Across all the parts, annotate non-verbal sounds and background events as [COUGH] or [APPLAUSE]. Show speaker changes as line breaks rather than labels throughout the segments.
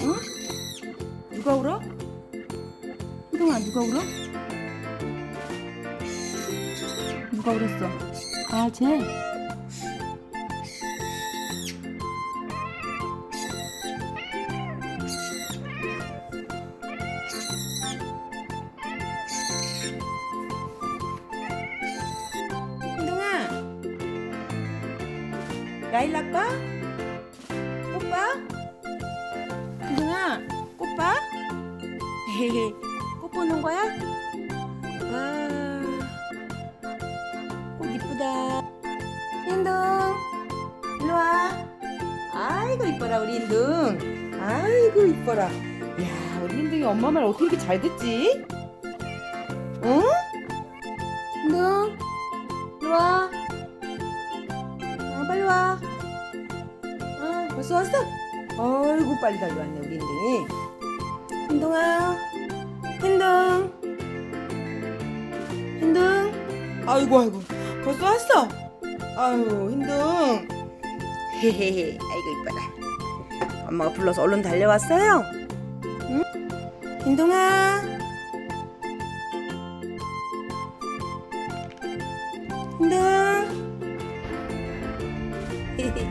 응? 누가 울어? 희동아 누가 울어? 누가 울었어? 아 쟤? 라일락과? 꽃봐? 보는 거야? 와, 꽃 이쁘다. hin둥, 일로 와. 아이고 이뻐라 우리 hin둥. 아이고 이뻐라. 야 우리 hin둥이 엄마 말 어떻게 이렇게 잘 듣지? 응? hin둥, 일로 와. 어, 빨리 와. 어, 벌써 왔어? 아이고 빨리 달려왔네 우리 hin둥이. hin둥아, hin둥. 힌둥 아이고 아이고 벌써 왔어 아유 힌둥 헤헤헤 아이고 이뻐라 엄마가 불러서 얼른 달려왔어요 응? 힌둥아 힌둥 헤헤.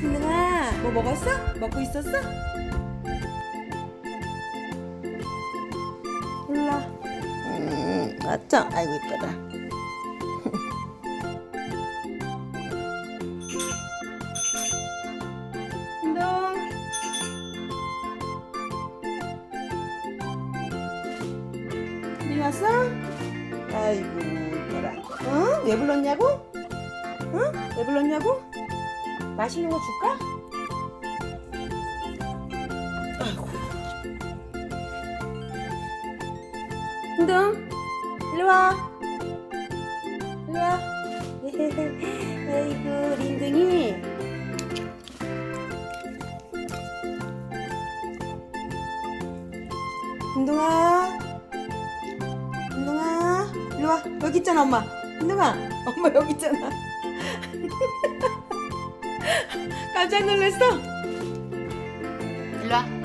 힌둥아 뭐 먹었어? 먹고 있었어? 맞죠? 운동. 니 [LAUGHS] 왔어? 아이고 이뻐라. 어? 왜 불렀냐고? 어? 왜 불렀냐고? 맛있는 거 줄까? 아이고. 운동. 일로 와. 일로 와. [LAUGHS] 아이고, 린둥이. 운동아. 운동아. 일로 와. 여기 있잖아, 엄마. 운동아. 엄마 여기 있잖아. [LAUGHS] 깜짝 놀랐어? 일로 와.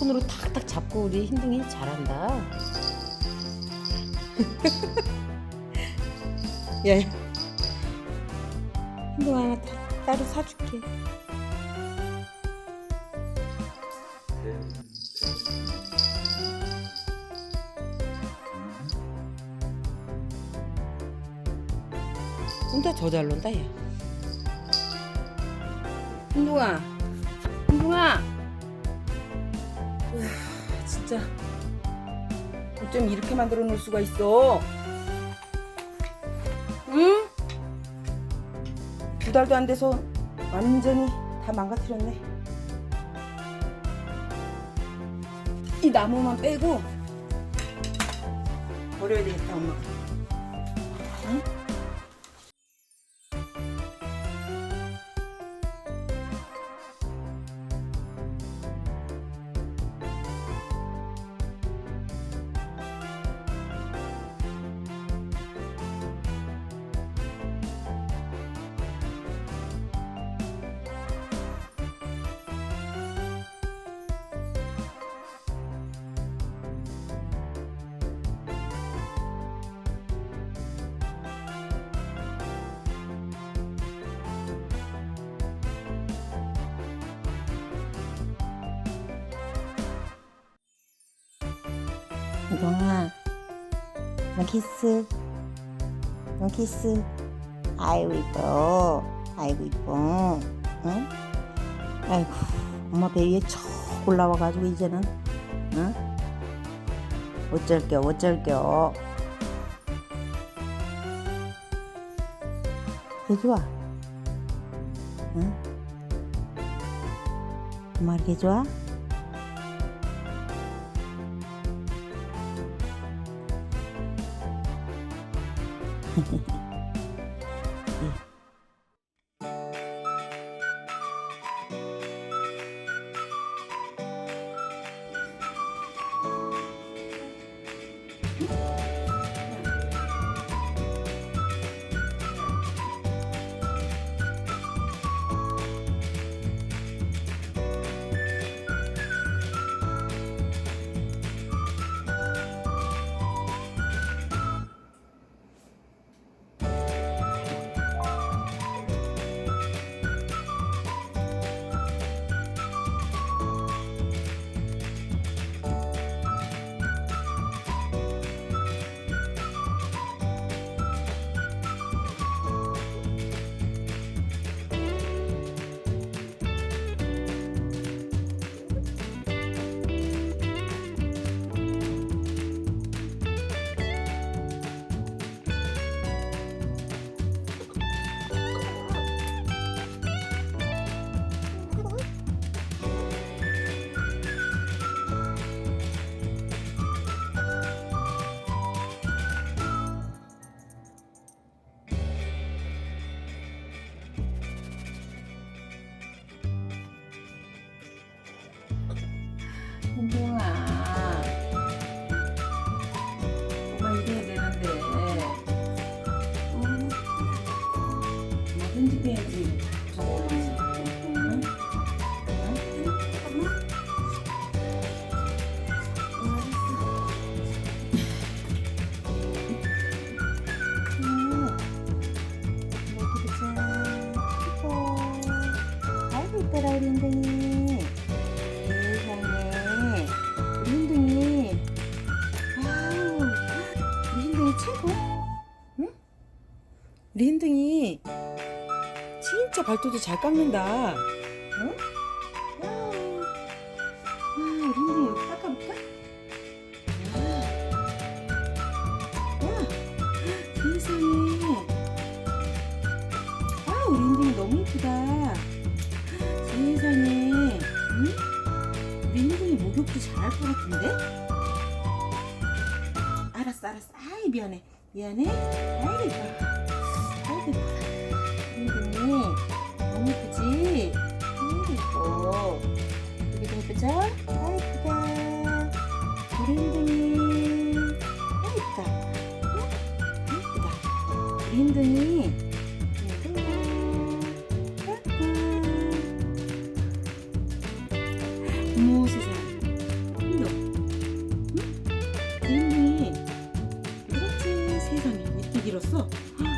손으로 탁탁 잡고 우리 흰둥이 잘한다. [LAUGHS] 야, 야. 흰둥아 하나 따, 따로 사줄게. 혼자 논다 얘. 흰둥아. 진짜 어쩜 이렇게 만들어 놓을 수가 있어? 응? 두 달도 안 돼서 완전히 다 망가뜨렸네. 이 나무만 빼고 버려야 되겠다, 엄마. 응? 이동아, 너 키스, 너 키스. 아이고 이뻐, 아이고 이뻐, 응? 아이고 엄마 배 위에 척 올라와가지고 이제는 응? 어쩔겨 어쩔겨 개 좋아 응? 엄마 개 좋아? Ha ha ha.
홍봉아 뭐가 이래야 되는데 음. 뭐 편집해야지
은둥이
hin둥이 진짜 발톱도 잘 깎는다.
응? 와우 와 우리 은둥이 여기 깎아볼까? 와, 와 세상에. 아 우리 은둥이 너무 이쁘다. 세상에. 은둥이 목욕도 잘할 것 같은데? 알았어 알았어. 아이 미안해. 미안해. 아이고 이뻐 이뻐 은둥이 너무 이쁘지? 아이고 이뻐 여기도 예쁘죠? 아 이쁘다 우리 은둥이 아 이쁘다 응? 아, 이쁘다 우리 은둥이 어머 세상 힘도 응? 린이 그렇지 세상에 이렇게 길었어 와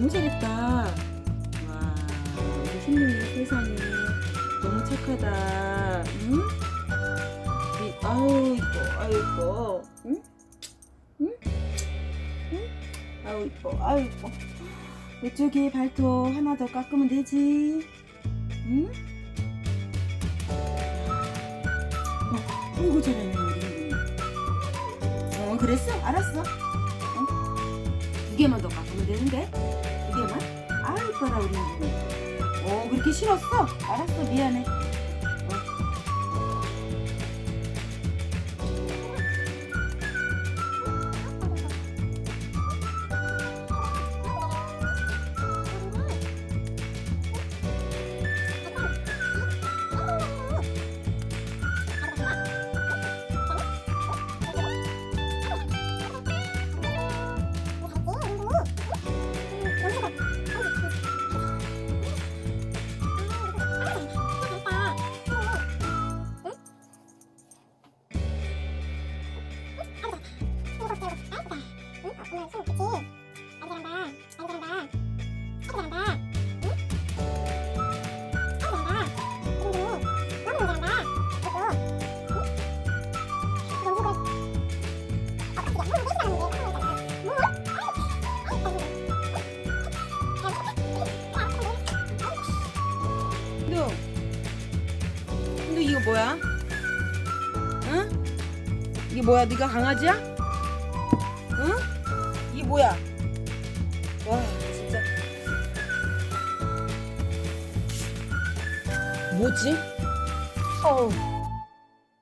너무 잘했다 와 우리 신동이 세상에 너무 착하다 응? 이- 아유 이뻐 아유 이뻐 응? 응? 응? 아유 이뻐 아유 이뻐 이쪽에 발톱 하나 더 깎으면 되지 응? 어, 어이구 잘했네 어 그랬어? 알았어 어? 두 개만 더 깎으면 되는데 두 개만? 아 이뻐라 우리 어 그렇게 싫었어? 알았어 미안해 이거 뭐야? 응? 이게 뭐야? 네가 강아지야? 응? 이게 뭐야? 와 진짜 뭐지? 어우